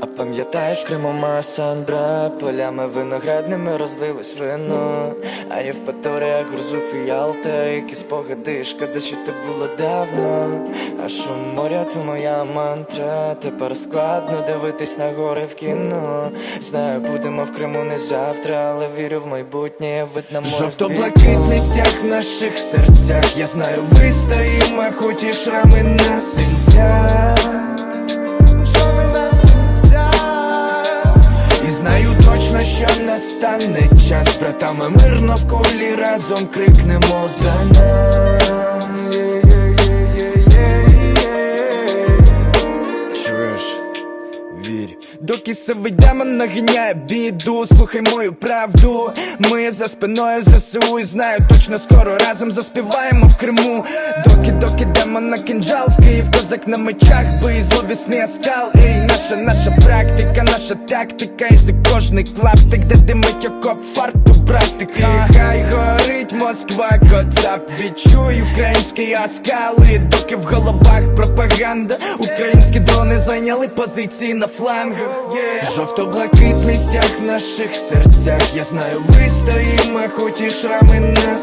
А пам'ятаєш, Криму Сандра Полями виноградними розлилось вино. А я в Паторіях грузив і Ялта Які спогади, шкода, що то було давно. А шум моря то моя мантра Тепер складно дивитись на гори в кіно. Знаю, будемо в Криму не завтра, але вірю в майбутнє, вид на море Жовто-блакитний стяг в наших серцях. Я знаю, вистоїмо, хоч і шрами на синцях знаю точно, що настане час Братами мир навколі разом крикнемо за нас Чуєш? Вірь, доки сивий демон наганяє біду, слухай мою правду. Ми за спиною ЗСУ і знаю, точно скоро разом заспіваємо в Криму. Доки, доки демон на кинджал в Київ, козак на мечах, бий зловісний оскал. Наша, наша практика, наша тактика, і за кожний клаптик, де димить окоп фарту, братика. І хай горить Москва, коцап, відчуй український оскал. І доки в головах пропаганда, українські дрони зайняли позиції на флангах. Жовто-блакитний стяг в наших серцях. Я знаю, вистоїмо, хоч і шрами на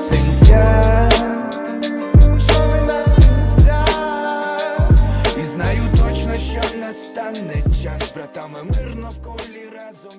точно, що настане час, братами мир навколі разом.